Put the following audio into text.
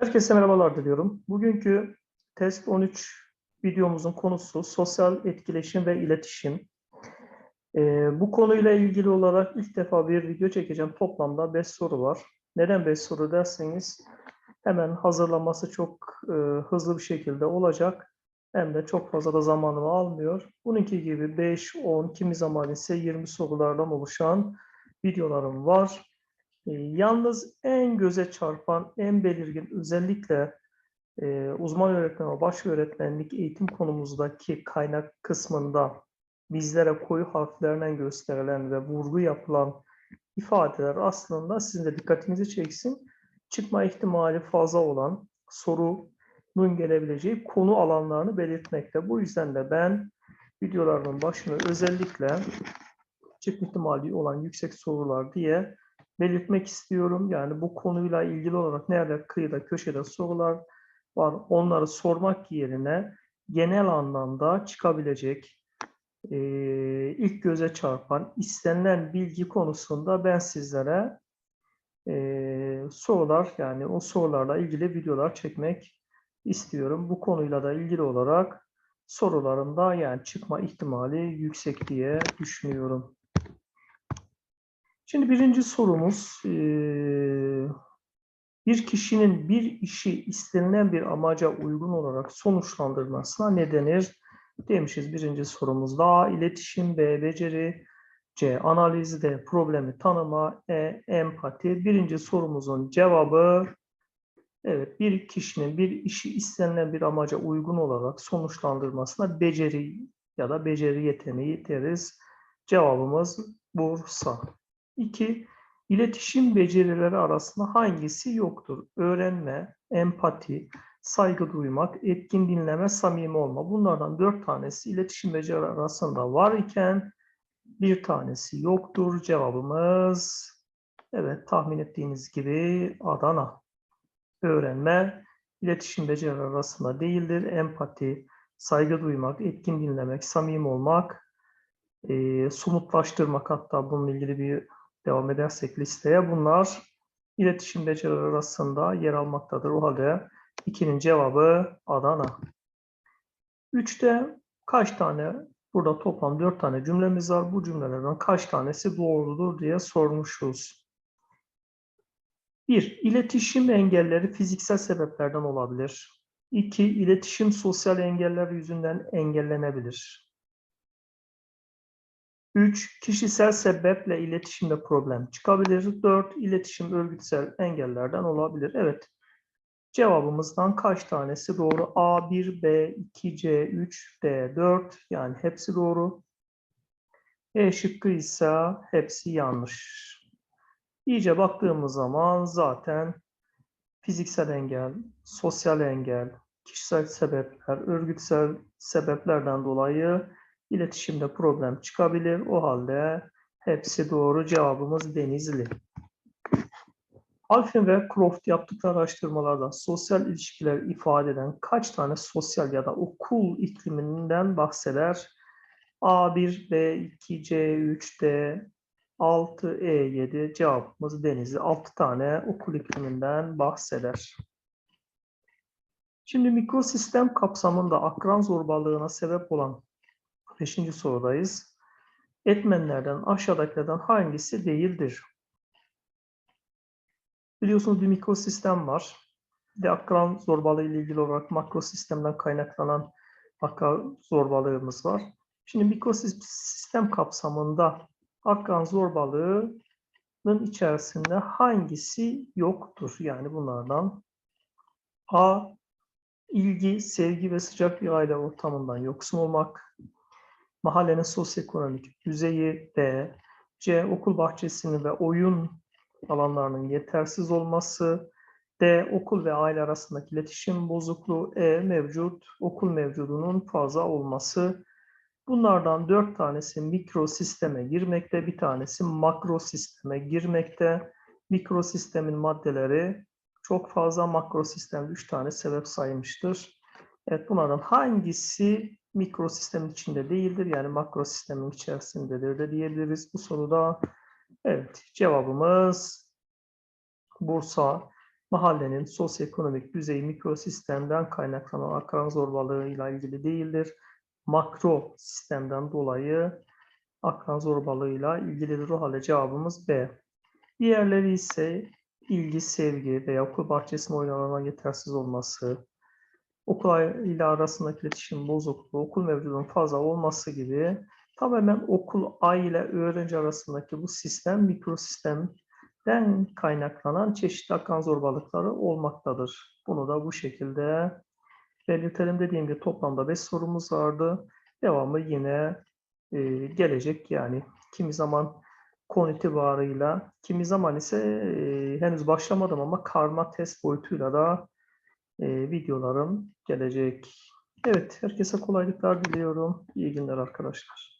Herkese merhabalar diliyorum. Bugünkü test 13 videomuzun konusu sosyal etkileşim ve iletişim. Ee, bu konuyla ilgili olarak ilk defa bir video çekeceğim. Toplamda 5 soru var. Neden 5 soru derseniz hemen hazırlanması çok e, hızlı bir şekilde olacak. Hem de çok fazla da zamanımı almıyor. Bununki gibi 5, 10, kimi zaman ise 20 sorulardan oluşan videolarım var. E, Yalnız en göze çarpan, en belirgin özellikle e, uzman öğretmen ve baş öğretmenlik eğitim konumuzdaki kaynak kısmında bizlere koyu harflerle gösterilen ve vurgu yapılan ifadeler aslında sizin de dikkatinizi çeksin. Çıkma ihtimali fazla olan sorunun gelebileceği konu alanlarını belirtmekte. Bu yüzden de ben videolarımın başını özellikle çıkma ihtimali olan yüksek sorular diye belirtmek istiyorum. Yani bu konuyla ilgili olarak nerede kıyıda köşede sorular var onları sormak yerine genel anlamda çıkabilecek e, ilk göze çarpan istenilen bilgi konusunda ben sizlere e, sorular yani o sorularla ilgili videolar çekmek istiyorum. Bu konuyla da ilgili olarak sorularımda yani çıkma ihtimali yüksek diye düşünüyorum. Şimdi birinci sorumuz eee, bir kişinin bir işi istenilen bir amaca uygun olarak sonuçlandırmasına ne denir? Demişiz birinci sorumuzda A. iletişim, B. Beceri, C. Analiz, D. Problemi tanıma, E. Empati. Birinci sorumuzun cevabı evet bir kişinin bir işi istenilen bir amaca uygun olarak sonuçlandırmasına beceri ya da beceri yeteneği deriz. Cevabımız Bursa. 2. İletişim becerileri arasında hangisi yoktur? Öğrenme, empati, saygı duymak, etkin dinleme, samimi olma. Bunlardan dört tanesi iletişim becerileri arasında var iken bir tanesi yoktur. Cevabımız evet tahmin ettiğiniz gibi Adana. Öğrenme, iletişim becerileri arasında değildir. Empati, saygı duymak, etkin dinlemek, samimi olmak, e, somutlaştırmak hatta bununla ilgili bir devam edersek listeye bunlar iletişim becerileri arasında yer almaktadır. O halde 2'nin cevabı Adana. 3'te kaç tane burada toplam 4 tane cümlemiz var. Bu cümlelerden kaç tanesi doğrudur diye sormuşuz. 1. İletişim engelleri fiziksel sebeplerden olabilir. 2. İletişim sosyal engeller yüzünden engellenebilir. 3. Kişisel sebeple iletişimde problem çıkabilir. 4. İletişim örgütsel engellerden olabilir. Evet. Cevabımızdan kaç tanesi doğru? A1, B2, C3, D4 yani hepsi doğru. E şıkkı ise hepsi yanlış. İyice baktığımız zaman zaten fiziksel engel, sosyal engel, kişisel sebepler, örgütsel sebeplerden dolayı iletişimde problem çıkabilir. O halde hepsi doğru. Cevabımız Denizli. Alfin ve Croft yaptıkları araştırmalarda sosyal ilişkiler ifade eden kaç tane sosyal ya da okul ikliminden bahseder? A1, B2, C3, D, 6, E7 cevabımız Denizli. 6 tane okul ikliminden bahseder. Şimdi mikrosistem kapsamında akran zorbalığına sebep olan Beşinci sorudayız. Etmenlerden aşağıdakilerden hangisi değildir? Biliyorsunuz bir mikrosistem var. Bir de akran zorbalığı ile ilgili olarak makro sistemden kaynaklanan akran zorbalığımız var. Şimdi mikrosistem kapsamında akran zorbalığının içerisinde hangisi yoktur? Yani bunlardan A. ilgi, sevgi ve sıcak bir aile ortamından yoksun olmak mahallenin sosyoekonomik düzeyi B, C. Okul bahçesinin ve oyun alanlarının yetersiz olması, D. Okul ve aile arasındaki iletişim bozukluğu, E. Mevcut, okul mevcudunun fazla olması. Bunlardan dört tanesi mikro sisteme girmekte, bir tanesi makro sisteme girmekte. Mikro sistemin maddeleri çok fazla, makro sistemde üç tane sebep saymıştır. Evet bunlardan hangisi mikro sistemin içinde değildir. Yani makro sistemin içerisindedir de diyebiliriz bu soruda. Evet cevabımız Bursa. mahallenin sosyoekonomik düzeyi mikrosistemden kaynaklanan akran zorbalığıyla ilgili değildir. Makro sistemden dolayı akran zorbalığıyla ilgilidir. O halde cevabımız B. Diğerleri ise ilgi, sevgi veya okul bahçesinde oynanan yetersiz olması, okul ile arasındaki iletişim bozukluğu, okul mevcudunun fazla olması gibi tamamen okul, aile, öğrenci arasındaki bu sistem, mikrosistemden kaynaklanan çeşitli akran zorbalıkları olmaktadır. Bunu da bu şekilde belirtelim. Dediğim gibi toplamda 5 sorumuz vardı. Devamı yine e, gelecek yani kimi zaman konu itibarıyla, kimi zaman ise e, henüz başlamadım ama karma test boyutuyla da e, videolarım gelecek. Evet, herkese kolaylıklar diliyorum. İyi günler arkadaşlar.